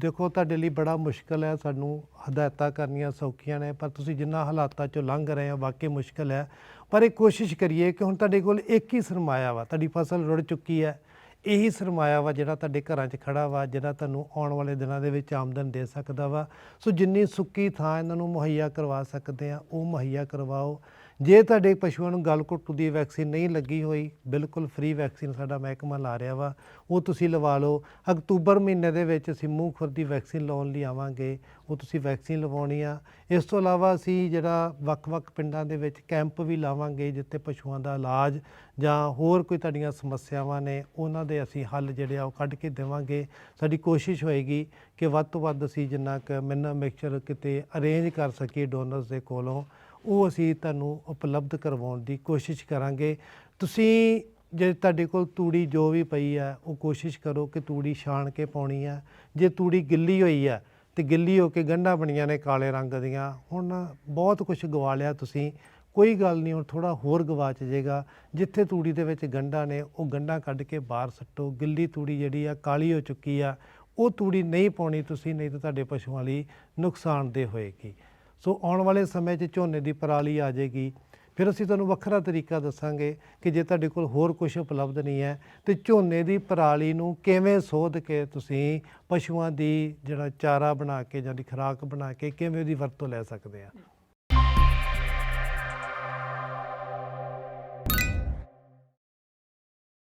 ਦੇਖੋ, ਤੁਹਾਡੇ ਲਈ ਬੜਾ ਮੁਸ਼ਕਲ ਹੈ, ਸਾਨੂੰ ਹਦਾਇਤਾਂ ਕਰਨੀਆਂ ਸੌਖੀਆਂ ਨੇ, ਪਰ ਤੁਸੀਂ ਜਿੰਨਾ ਹਾਲਾਤਾਂ ਚੋਂ ਲੰਘ ਰਹੇ ਹੋ, ਵਾਕਈ ਮੁਸ਼ਕਲ ਹੈ। ਪਰ ਇਹ ਕੋਸ਼ਿਸ਼ ਕਰੀਏ ਕਿ ਹੁਣ ਤੁਹਾਡੇ ਕੋਲ ਇੱਕ ਹੀ ਸਰਮਾਇਆ ਵਾ, ਤੁਹਾਡੀ ਫਸਲ ਰੁੜ ਚੁੱਕੀ ਹੈ, ਇਹੀ ਸਰਮਾਇਆ ਵਾ ਜਿਹੜਾ ਤੁਹਾਡੇ ਘਰਾਂ 'ਚ ਖੜਾ ਵਾ, ਜਿਹੜਾ ਤੁਹਾਨੂੰ ਆਉਣ ਵਾਲੇ ਦਿਨਾਂ ਦੇ ਵਿੱਚ ਆਮਦਨ ਦੇ ਸਕਦਾ ਵਾ। ਸੋ ਜਿੰਨੀ ਸੁੱਕੀ ਥਾਂ ਇਹਨਾਂ ਨੂੰ ਮੁਹੱਈਆ ਕਰਵਾ ਸਕਦੇ ਆ, ਉਹ ਮੁਹੱਈਆ ਕਰਵਾਓ। ਜੇ ਤੁਹਾਡੇ ਪਸ਼ੂਆਂ ਨੂੰ ਗਲ ਘੁੱਟੂ ਦੀ ਵੈਕਸੀਨ ਨਹੀਂ ਲੱਗੀ ਹੋਈ, ਬਿਲਕੁਲ ਫ੍ਰੀ ਵੈਕਸੀਨ ਸਾਡਾ ਮਹਿਕਮਾ ਲਾ ਰਿਹਾ ਵਾ, ਉਹ ਤੁਸੀਂ ਲਵਾ ਲਓ। ਅਕਤੂਬਰ ਮਹੀਨੇ ਦੇ ਵਿੱਚ ਅਸੀਂ ਮੂੰਹ ਖੁਰ ਦੀ ਵੈਕਸੀਨ ਲਾਉਣ ਲਈ ਆਵਾਂਗੇ, ਉਹ ਤੁਸੀਂ ਵੈਕਸੀਨ ਲਵਾਉਣੀ ਆ। ਇਸ ਤੋਂ ਇਲਾਵਾ ਅਸੀਂ ਜਿਹੜਾ ਵੱਖ-ਵੱਖ ਪਿੰਡਾਂ ਦੇ ਵਿੱਚ ਕੈਂਪ ਵੀ ਲਾਵਾਂਗੇ, ਜਿੱਥੇ ਪਸ਼ੂਆਂ ਦਾ ਇਲਾਜ ਜਾਂ ਹੋਰ ਕੋਈ ਤੁਹਾਡੀਆਂ ਸਮੱਸਿਆਵਾਂ ਨੇ, ਉਹਨਾਂ ਦੇ ਅਸੀਂ ਹੱਲ ਜਿਹੜੇ ਆ ਉਹ ਕੱਢ ਕੇ ਦੇਵਾਂਗੇ। ਸਾਡੀ ਕੋਸ਼ਿਸ਼ ਹੋਏਗੀ ਕਿ ਵੱਧ ਤੋਂ ਵੱਧ ਅਸੀਂ ਜਿੰਨਾ ਕੁ ਮਿੰਨਾ ਮਿਕਸਚਰ ਕਿਤੇ ਅਰੇਂਜ ਕਰ ਸਕੀਏ ਡੋਨਰਸ ਦੇ ਕੋਲੋਂ ਉਹ ਅਸੀਂ ਤੁਹਾਨੂੰ ਉਪਲਬਧ ਕਰਵਾਉਣ ਦੀ ਕੋਸ਼ਿਸ਼ ਕਰਾਂਗੇ। ਤੁਸੀਂ ਜੇ ਤੁਹਾਡੇ ਕੋਲ ਤੂੜੀ ਜੋ ਵੀ ਪਈ ਆ, ਉਹ ਕੋਸ਼ਿਸ਼ ਕਰੋ ਕਿ ਤੂੜੀ ਛਾਣ ਕੇ ਪਾਉਣੀ ਆ। ਜੇ ਤੂੜੀ ਗਿੱਲੀ ਹੋਈ ਆ, ਤੇ ਗਿੱਲੀ ਹੋ ਕੇ ਗੰਢਾਂ ਬਣੀਆਂ ਨੇ ਕਾਲੇ ਰੰਗ ਦੀਆਂ, ਹੁਣ ਬਹੁਤ ਕੁਝ ਗਵਾ ਲਿਆ ਤੁਸੀਂ। ਕੋਈ ਗੱਲ ਨਹੀਂ, ਹੁਣ ਥੋੜਾ ਹੋਰ ਗਵਾਚ ਜਾਏਗਾ ਜਿੱਥੇ ਤੂੜੀ ਦੇ ਵਿੱਚ ਗੰਢਾਂ ਨੇ, ਉਹ ਗੰਢਾਂ ਕੱਢ ਕੇ ਬਾਹਰ ਸੱਟੋ। ਗਿੱਲੀ ਤੂੜੀ ਜਿਹੜੀ ਆ, ਕਾਲੀ ਹੋ ਚੁੱਕੀ ਆ। ਉਹ ਤੂੜੀ ਨਹੀਂ ਪਾਉਣੀ ਤੁਸੀਂ, ਨਹੀਂ ਤਾਂ ਤੁਹਾਡੇ ਪਸ਼ੂਆਂ ਲਈ ਨੁਕਸਾਨਦੇਹ ਹੋਏਗੀ। ਸੋ ਆਉਣ ਵਾਲੇ ਸਮੇਂ 'ਚ ਝੋਨੇ ਦੀ ਪਰਾਲੀ ਆ ਜਾਏਗੀ। ਫਿਰ ਅਸੀਂ ਤੁਹਾਨੂੰ ਵੱਖਰਾ ਤਰੀਕਾ ਦੱਸਾਂਗੇ ਕਿ ਜੇ ਤੁਹਾਡੇ ਕੋਲ ਹੋਰ ਕੁਝ ਉਪਲਬਧ ਨਹੀਂ ਹੈ, ਤੇ ਝੋਨੇ ਦੀ ਪਰਾਲੀ ਨੂੰ ਕਿਵੇਂ ਸੋਧ ਕੇ ਤੁਸੀਂ ਪਸ਼ੂਆਂ ਦੀ ਜਿਹੜਾ ਚਾਰਾ ਬਣਾ ਕੇ ਜਾਂ ਦੀ ਖੁਰਾਕ ਬਣਾ ਕੇ ਕਿਵੇਂ ਉਹਦੀ ਵਰਤੋਂ ਲੈ ਸਕਦੇ ਆ।